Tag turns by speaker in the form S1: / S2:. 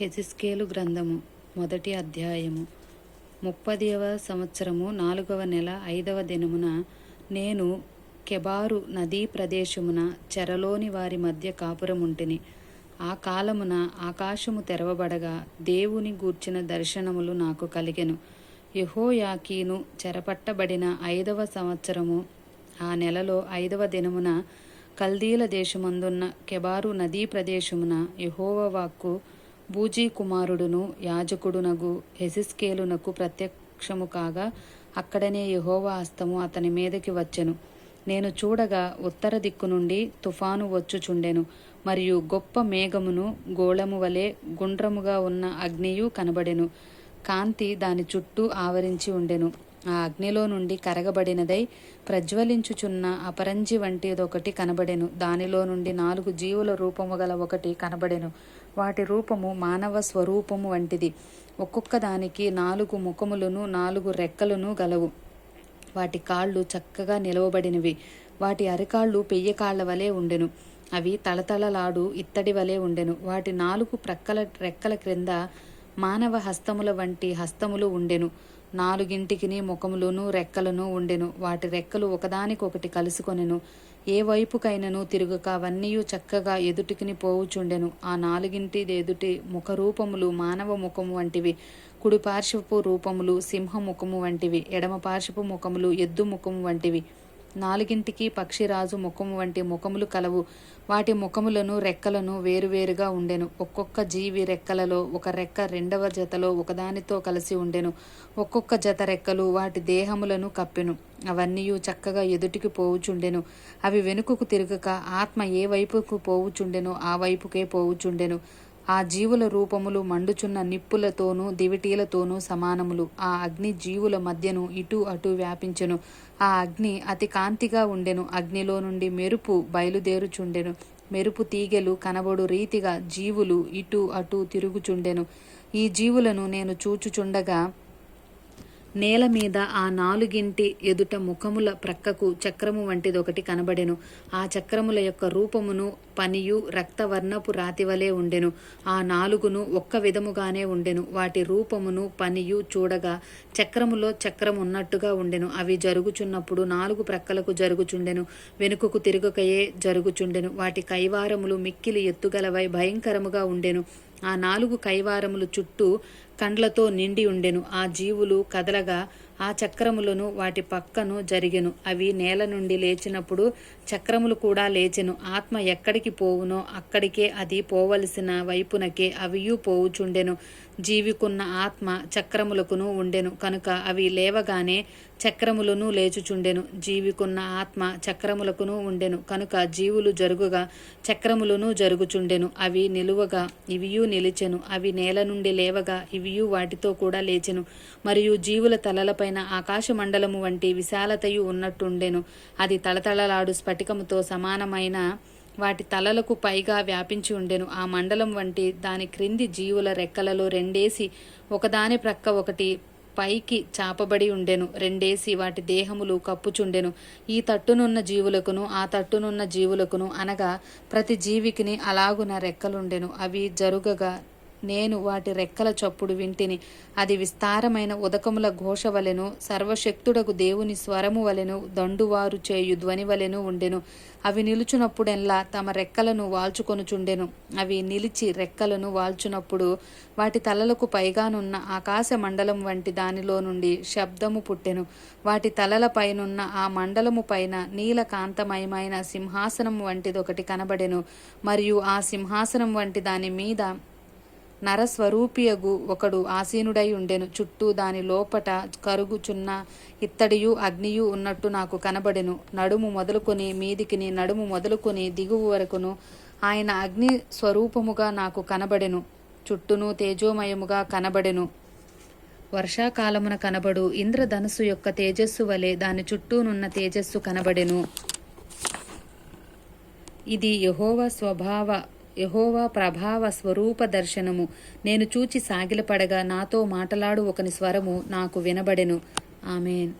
S1: హెజిస్కేలు గ్రంథము మొదటి అధ్యాయము. ముప్పదివ సంవత్సరము నాలుగవ నెల ఐదవ దినమున నేను కెబారు నదీ ప్రదేశమున చెరలోని వారి మధ్య కాపురముంటిని. ఆ కాలమున ఆకాశము తెరవబడగా దేవుని గూర్చిన దర్శనములు నాకు కలిగెను. యహోయాకీను చెరపట్టబడిన ఐదవ సంవత్సరము ఆ నెలలో ఐదవ దినమున కల్దీల దేశమందున్న కెబారు నదీ ప్రదేశమున యెహోవా వాక్కు బూజీ కుమారుడును యాజకుడునగు హెసిస్కేలునకు ప్రత్యక్షము కాగా అక్కడనే యహోవా హస్తము అతని మీదకి వచ్చెను. నేను చూడగా ఉత్తర దిక్కు నుండి తుఫాను వచ్చుచుండెను మరియు గొప్ప మేఘమును గోళము వలె గుండ్రముగా ఉన్న అగ్నియు కనబడెను. కాంతి దాని చుట్టూ ఆవరించి ఉండెను. ఆ అగ్నిలో నుండి కరగబడినదై ప్రజ్వలించుచున్న అపరంజి వంటిదొకటి కనబడెను. దానిలో నుండి నాలుగు జీవుల రూపము గల ఒకటి కనబడెను. వాటి రూపము మానవ స్వరూపము వంటిది. ఒక్కొక్క దానికి నాలుగు ముఖములను నాలుగు రెక్కలను గలవు. వాటి కాళ్ళు చక్కగా నిలవబడినవి. వాటి అరికాళ్ళు పెయ్య కాళ్ళ వలె ఉండెను. అవి తళతళలాడు ఇత్తడి వలె ఉండెను. వాటి నాలుగు ప్రక్కల రెక్కల క్రింద మానవ హస్తముల వంటి హస్తములు ఉండెను. నాలుగింటికిని ముఖములను రెక్కలను ఉండెను. వాటి రెక్కలు ఒకదానికొకటి కలుసుకొనెను. ఏ వైపుకైనను తిరుగుక అవన్నీ చక్కగా ఎదుటికిని పోవుచుండెను. ఆ నాలుగింటి ఎదుటి ముఖరూపములు మానవ ముఖము వంటివి కుడి పార్శ్వపు రూపములు సింహముఖము వంటివి ఎడమ పార్శ్వపు ముఖములు ఎద్దు ముఖము వంటివి. నాలుగింటికి పక్షిరాజు ముఖము వంటి ముఖములు కలవు. వాటి ముఖములను రెక్కలను వేరువేరుగా ఉండెను. ఒక్కొక్క జీవి రెక్కలలో ఒక రెక్క రెండవ జతలో ఒకదానితో కలిసి ఉండెను. ఒక్కొక్క జత రెక్కలు వాటి దేహములను కప్పెను. అవన్నీ చక్కగా ఎదుటికి పోవుచుండెను. అవి వెనుకకు తిరగక ఆత్మ ఏ వైపుకు పోవుచుండెనో ఆ వైపుకే పోవుచుండెను. ఆ జీవుల రూపములు మండుచున్న నిప్పులతోనూ దివిటీలతోనూ సమానములు. ఆ అగ్ని జీవుల మధ్యను ఇటు అటు వ్యాపించెను. ఆ అగ్ని అతి కాంతిగా ఉండెను. అగ్నిలో నుండి మెరుపు బయలుదేరుచుండెను. మెరుపు తీగెలు కనబడు రీతిగా జీవులు ఇటు అటు తిరుగుచుండెను. ఈ జీవులను నేను చూచుచుండగా నేల మీద ఆ నాలుగింటి ఎదుట ముఖముల ప్రక్కకు చక్రము వంటిదొకటి కనబడెను. ఆ చక్రముల యొక్క రూపమును పనియు రక్తవర్ణపు రాతివలే ఉండెను. ఆ నాలుగును ఒక్క విధముగానే ఉండెను. వాటి రూపమును పనియు చూడగా చక్రములో చక్రమున్నట్టుగా ఉండెను. అవి జరుగుచున్నప్పుడు నాలుగు ప్రక్కలకు జరుగుచుండెను. వెనుకకు తిరుగుకయే జరుగుచుండెను. వాటి కైవారములు మిక్కిలి ఎత్తుగలవై భయంకరముగా ఉండెను. ఆ నాలుగు కైవారములు చుట్టూ కండ్లతో నిండి ఉండెను. ఆ జీవులు కదలగా ఆ చక్రములను వాటి పక్కను జరిగెను. అవి నేల నుండి లేచినప్పుడు చక్రములు కూడా లేచెను. ఆత్మ ఎక్కడికి పోవునో అక్కడికే అది పోవలసిన వైపునకే అవియు పోవుచుండెను. జీవికున్న ఆత్మ చక్రములకును ఉండెను. కనుక అవి లేవగానే చక్రములను లేచుచుండెను. జీవికున్న ఆత్మ చక్రములకును ఉండెను. కనుక జీవులు జరుగుగా చక్రములను జరుగుచుండెను. అవి నిలువగా ఇవియు నిలిచెను. అవి నేల నుండి లేవగా ఇవియు వాటితో కూడా లేచెను. మరియు జీవుల తలలపై పైన ఆకాశమండలము వంటి విశాలతయు ఉన్నట్టుండెను. అది తళతళలాడు స్ఫటికముతో సమానమైన వాటి తలలకు పైగా వ్యాపించి ఉండెను. ఆ మండలం వంటి దాని క్రింది జీవుల రెక్కలలో రెండేసి ఒకదాని ప్రక్క ఒకటి పైకి చాపబడి ఉండెను. రెండేసి వాటి దేహములు కప్పుచుండెను. ఈ తట్టునున్న జీవులకును ఆ తట్టునున్న జీవులకును అనగా ప్రతి జీవికిని అలాగున రెక్కలుండెను. అవి జరుగగా నేను వాటి రెక్కల చప్పుడు వింటిని. అది విస్తారమైన ఉదకముల ఘోష వలెను సర్వశక్తుడకు దేవుని స్వరము వలెను దండువారు చేయు ధ్వని వలెను ఉండెను. అవి నిలుచునప్పుడెల్లా తమ రెక్కలను వాల్చుకొనుచుండెను. అవి నిలిచి రెక్కలను వాల్చునప్పుడు వాటి తలలకు పైగానున్న ఆకాశ మండలం వంటి దానిలో నుండి శబ్దము పుట్టెను. వాటి తలలపైనున్న ఆ మండలము పైన నీలకాంతమయమైన సింహాసనం వంటిదొకటి కనబడెను. మరియు ఆ సింహాసనం వంటి దాని మీద నరస్వరూపియగు ఒకడు ఆసీనుడై ఉండెను. చుట్టూ దాని లోపట కరుగుచున్న ఇత్తడియు అగ్నియు ఉన్నట్టు నాకు కనబడెను. నడుము మొదలుకొని మీదికిని నడుము మొదలుకొని దిగువ వరకును ఆయన అగ్ని స్వరూపముగా నాకు కనబడెను. చుట్టూను తేజోమయముగా కనబడెను. వర్షాకాలమున కనబడు. ఇంద్రధనుసు యొక్క తేజస్సు వలె దాని చుట్టూనున్న తేజస్సు కనబడెను. ఇది యహోవ స్వభావ యహోవా ప్రభావ స్వరూప దర్శనము. నేను చూచి సాగిలపడగా నాతో మాటలాడు ఒకని స్వరము నాకు వినబడెను. ఆమెన్.